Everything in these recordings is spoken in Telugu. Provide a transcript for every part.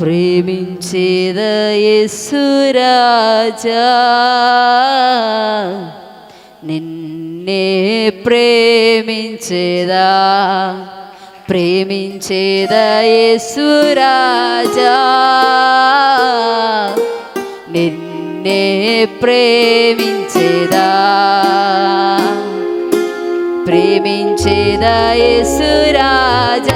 ప్రేమించేదయస్సురాజా నిన్నే ప్రేమించేదా? ప్రేమించేదయస్సురాజా నిన్నే ప్రేమించేదా? ప్రేమించేదయస్సురాజా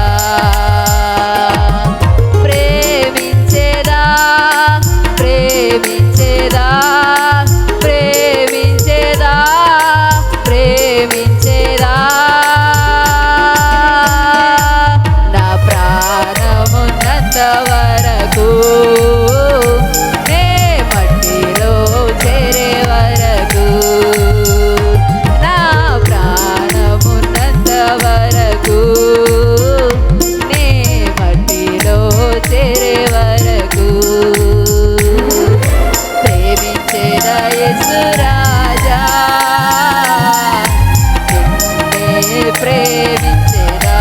ప్రేమించేదా?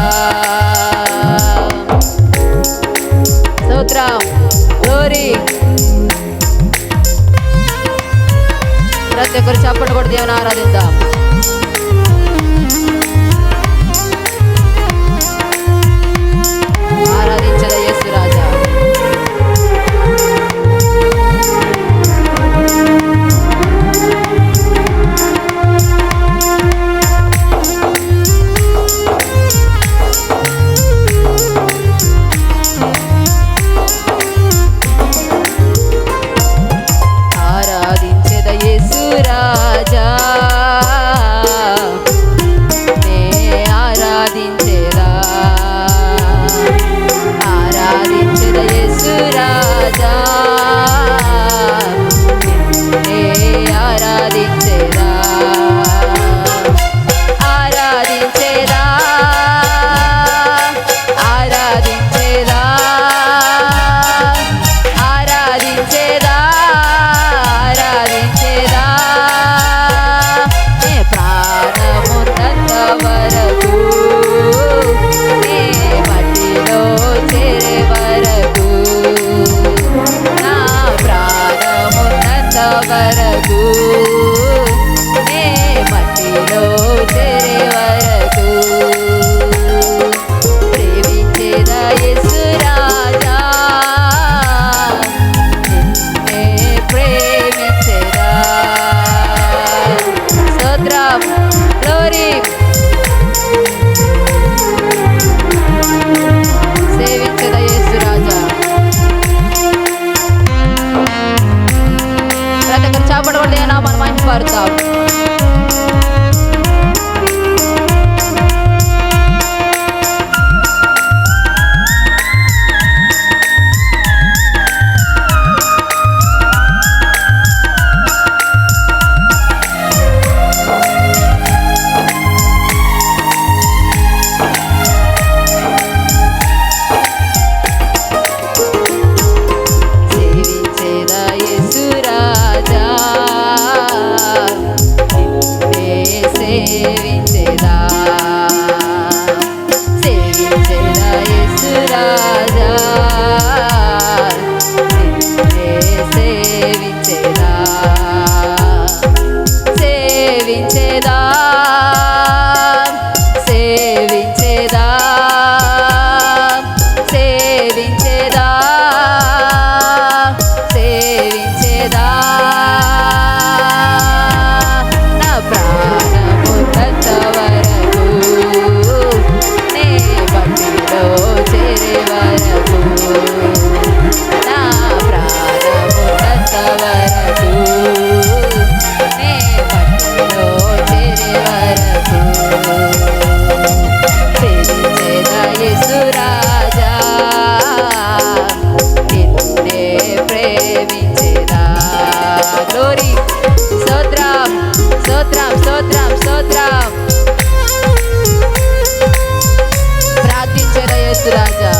స్తోత్రం గోరీ ప్రతి ఒక్కరు చప్పటి కూడా దేవుని ఆరాధిద్దాం. baby. స్తోత్రం స్తోత్రం ప్రార్థించరా యేసు రాజా